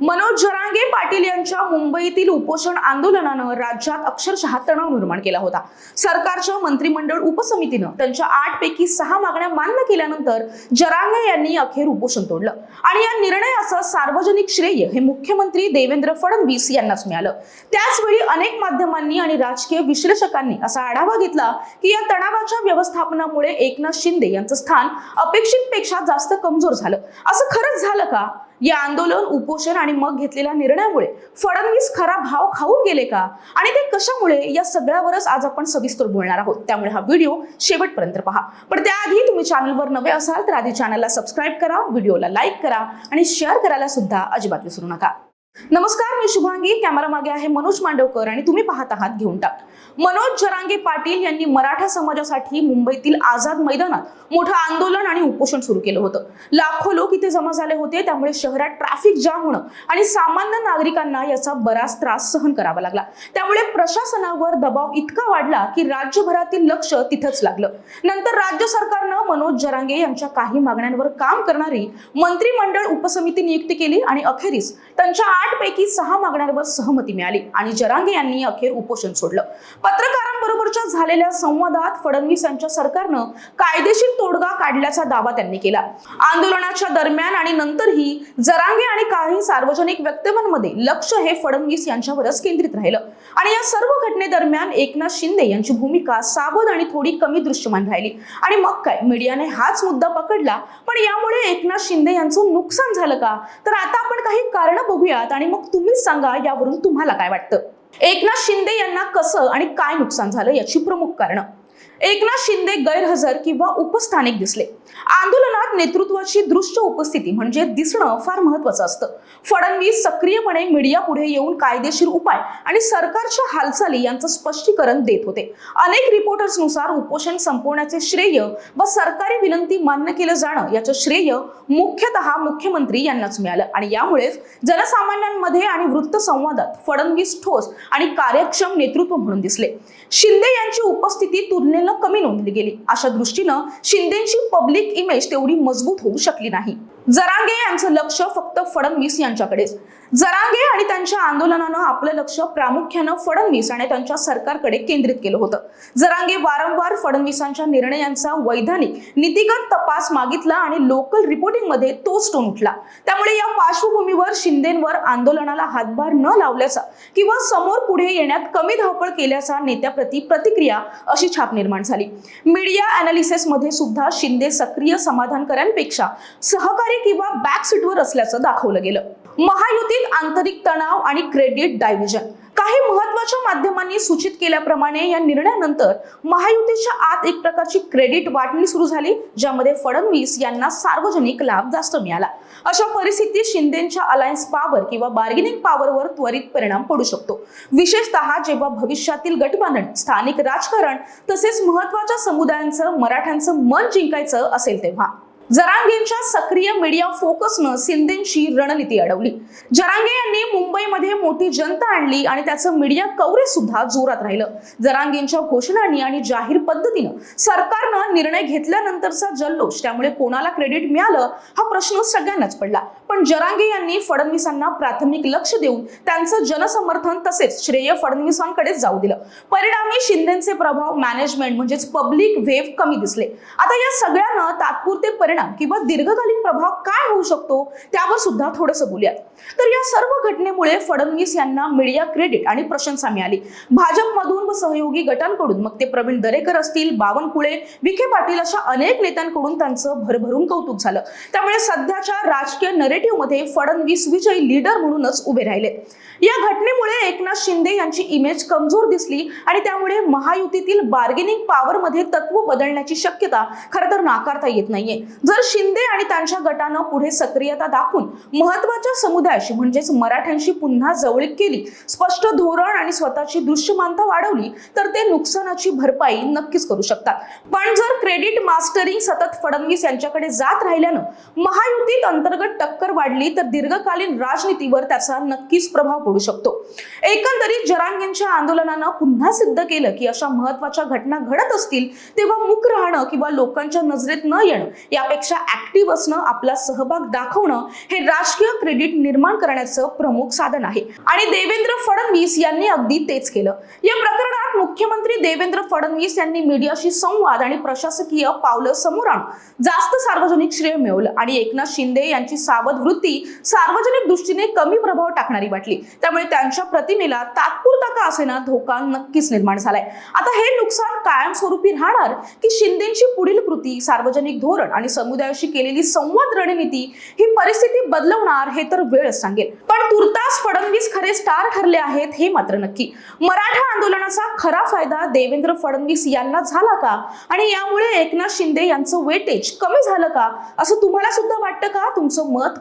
मनोज जरांगे पाटील यांच्या मुंबईतील उपोषण आंदोलनानं राज्यात अक्षरशः तणाव निर्माण केला होता. सरकारच्या मंत्रिमंडळ उपसमितीनं त्यांच्या आठ पैकी सहा मागण्या मान्य केल्यानंतर जरांगे यांनी अखेर उपोषण तोडलं. आणि या निर्णयाचं सार्वजनिक श्रेय हे मुख्यमंत्री देवेंद्र फडणवीस यांनाच मिळालं. त्याचवेळी अनेक माध्यमांनी आणि राजकीय विश्लेषकांनी असा आढावा घेतला की या तणावाच्या व्यवस्थापनामुळे एकनाथ शिंदे यांचं स्थान अपेक्षितपेक्षा जास्त कमजोर झालं. असं खरंच झालं का? या आंदोलन उपोषण आणि मग घेतलेल्या निर्णयामुळे फडणवीस खरा भाव खाऊन गेले का? आणि ते कशामुळे या सगळ्यावरच आज आपण सविस्तर बोलणार आहोत? त्यामुळे हा व्हिडिओ शेवटपर्यंत पहा. पण त्याआधी तुम्ही चॅनलवर नवे असाल तर आधी चॅनलला सबस्क्राईब करा व्हिडिओला लाईक करा आणि शेअर करायला सुद्धा अजिबात विसरू नका. नमस्कार मी शुभांगी. कॅमेरा मागे आहे मनोज मांडवकर आणि तुम्ही पाहत आहात घेऊन टाक. मनोज जरांगे पाटील यांनी मराठा समाजासाठी मुंबईतील आझाद मैदानात मोठं आंदोलन आणि उपोषण सुरू केलं होतं. लाखो लोक इथे जमा झाले होते त्यामुळे शहरात ट्रॅफिक जाम होणं आणि सामान्य नागरिकांना याचा बराच त्रास सहन करावा लागला. त्यामुळे प्रशासनावर दबाव इतका वाढला की राज्यभरातील लक्ष तिथंच लागलं. नंतर राज्य सरकारनं मनोज जरांगे यांच्या काही मागण्यांवर काम करणारी मंत्रिमंडळ उपसमिती नियुक्ती केली आणि अखेरीस त्यांच्या आठ पैकी सहा मागण्यांवर सहमती मिळाली आणि जरांगे यांनी अखेर उपोषण सोडलं. पत्रकारांबरोबरच्या झालेल्या संवादात फडणवीस यांच्या सरकारनं कायदेशीर तोडगा काढल्याचा दावा त्यांनी केला. आंदोलनाच्या दरम्यान आणि नंतरही जरांगे आणि काही सार्वजनिक वक्तव्यांमध्ये लक्ष हे फडणवीस यांच्यावरच केंद्रित राहिलं. आणि या सर्व घटनेदरम्यान एकनाथ शिंदे यांची भूमिका सावध आणि थोडी कमी दृश्यमान राहिली. आणि मग काय मीडियाने हाच मुद्दा पकडला पण यामुळे एकनाथ शिंदे यांचं नुकसान झालं का? तर आता आपण काही कारण बघूयात आणि मग तुम्हीच सांगा यावरून तुम्हाला काय वाटतं? एकनाथ शिंदे यांना कसं आणि काय नुकसान झालं याची प्रमुख कारणं. एकनाथ शिंदे गैरहजर किंवा उपस्थानिक दिसले. आंदोलनात नेतृत्वाची दृश्य उपस्थिती म्हणजे दिसणं फार महत्वाचं असतं. फडणवीस सक्रियपणे मीडिया पुढे येऊन कायदेशीर उपाय आणि सरकारच्या हालचाली यांचं स्पष्टीकरण देत होते. अनेक रिपोर्टर्सनुसार उपोषण संपवण्याचे श्रेय व सरकारी विनंती मान्य केलं जाणं याचं श्रेय मुख्यतः मुख्यमंत्री यांनाच मिळालं आणि यामुळेच जनसामान्यांमध्ये आणि वृत्त संवादात फडणवीस ठोस आणि कार्यक्षम नेतृत्व म्हणून दिसले. शिंदे यांची उपस्थिती तुलनेनं कमी नोंदली गेली. अशा दृष्टीनं शिंदेची पब्लिक इमेज तेवढी मजबूत होऊ शकली नाही. जरांगे यांचं लक्ष फक्त फडणवीस यांच्याकडेच. जरांगे आणि त्यांच्या आंदोलनानं आपलं लक्ष प्रामुख्यानं फडणवीस आणि त्यांच्या सरकारकडे केंद्रित केलं होतं. जरांगे वारंवार फडणवीसांच्या निर्णयांचा वैधानिक नीतिगत तपास मागितला आणि लोकल रिपोर्टिंगमध्ये तोच टोन उठला. त्यामुळे या पार्श्वभूमीवर शिंदेवर आंदोलनाला हातभार न लावल्याचा किंवा समोर पुढे येण्यात कमी धावपळ केल्याचा नेत्याप्रती प्रतिक्रिया अशी छाप निर्माण झाली. मीडिया अनालिसिसमध्ये सुद्धा शिंदे सक्रिय समाधानकरांपेक्षा सहकारी किंवा बॅक सीटवर असल्याचं दाखवलं गेलं. महायुतीत आंतरिक तणाव आणि क्रेडिट डायव्हिजन काही महत्त्वाच्या माध्यमांनी सूचित केल्याप्रमाणे या निर्णयानंतर महायुतीच्या आत एक प्रकारची क्रेडिट वाटणी सुरू झाली ज्यामध्ये फडणवीस यांना सार्वजनिक लाभ जास्त मिळाला. अशा परिस्थितीत शिंदेच्या अलायन्स पॉवर किंवा बार्गेनिंग पॉवरवर त्वरित परिणाम पडू शकतो. विशेषतः जेव्हा भविष्यातील गठबांधण स्थानिक राजकारण तसेच महत्त्वाच्या समुदायांचं मराठ्यांचं मन जिंकायचं असेल तेव्हा. जरांगेंच्या सक्रिय मीडिया फोकसनं शिंदेची रणनीती अडवली. जरांगे यांनी मुंबईमध्ये मोठी जनता आणली आणि त्याचं मीडिया कव्हरेज सुद्धा जोरात राहिलं. जरांगेंच्या घोषणांनी आणि जाहीर पद्धतीनं सरकारनं निर्णय घेतल्यानंतरचा जल्लोष त्यामुळे कोणाला क्रेडिट मिळालं हा प्रश्न सगळ्यांनाच पडला. पण जरांगे यांनी फडणवीसांना प्राथमिक लक्ष देऊन त्यांचं जनसमर्थन तसेच श्रेय फडणवीसांकडेच जाऊ दिलं. परिणामी शिंदेचे प्रभाव मॅनेजमेंट म्हणजेच पब्लिक वेव्ह कमी दिसले. आता या सगळ्यांना तात्पुरते परिणाम किंवा दीर्घकालीन प्रभाव काय होऊ शकतो त्यावर सुद्धा थोडंसं बोलूयात. तर या सर्व घटनेमुळे फडणवीस यांना मीडिया क्रेडिट आणि प्रशंसा मिळाली. भाजपमधून व सहयोगी गटांकडून मग ते प्रवीण दरेकर असतील बावनकुळे विखे पाटील अशा अनेक नेत्यांकडून त्यांचं भरभरून कौतुक झालं. त्यामुळे सध्याच्या राजकीय नरेंद्र मध्ये फडणवीस विजयी लीडर म्हणूनच उभे राहिले. या घटनेमुळे एकनाथ शिंदे यांची इमेज कमजोर दिसली आणि त्यामुळे महायुतीतील बार्गेनिंग पॉवर मध्ये तत्व बदलण्याची शक्यता खरं तर नाकारता येत नाहीये. जर शिंदे आणि त्यांच्या गटानं पुढे सक्रियता दाखवून महत्त्वाच्या समुदायाशी म्हणजेच मराठ्यांशी पुन्हा जवळीक केली स्पष्ट धोरण आणि स्वतःची दृश्यमानता वाढवली तर ते नुकसानाची भरपाई नक्कीच करू शकतात. पण जर क्रेडिट मास्टरिंग सतत फडणवीस यांच्याकडे जात राहिल्यानं महायुतीत अंतर्गत टक्कर वाढली तर दीर्घकालीन राजनीतीवर त्याचा नक्कीच प्रभाव पडू शकतो. एकंदरीत जरांगेंच्या आंदोलनानं पुन्हा सिद्ध केलं की अशा महत्त्वाच्या घटना घडत असतील तेव्हा मुक राहणं किंवा लोकांच्या नजरेत न येणं यापेक्षा ऍक्टिव्ह असणं आपला सहभाग दाखवणं हे राजकीय क्रेडिट निर्माण करण्याचं प्रमुख साधन आहे. आणि देवेंद्र फडणवीस यांनी अगदी तेच केलं. या प्रकरणात मुख्यमंत्री देवेंद्र फडणवीस यांनी मीडियाशी संवाद आणि प्रशासकीय पावलं समोर आणून जास्त सार्वजनिक श्रेय मिळवलं. आणि एकनाथ शिंदे यांची सावध वृत्ती सार्वजनिक दृष्टीने कमी प्रभाव टाकणारी वाटली. त्यामुळे त्यांच्या प्रतिमेला तात्पुरता का असेना धोका नक्कीच निर्माण झालाय. आता हे नुकसान कायमस्वरूपी राहणार की शिंदेची पुढील कृती सार्वजनिक धोरण आणि समुदायाशी केलेली संवाद रणनीती ही परिस्थिती बदलवणार हे तर वेळच सांगेल. पण तुर्तास फडणवीस खरे स्टार ठरले आहेत हे मात्र नक्की. मराठा आंदोलनाचा खरा फायदा देवेंद्र फडणवीस यांना झाला का? आणि यामुळे एकनाथ शिंदे यांचं वेटेज कमी झालं का? असं तुम्हाला सुद्धा वाटतं का? तुमचं मत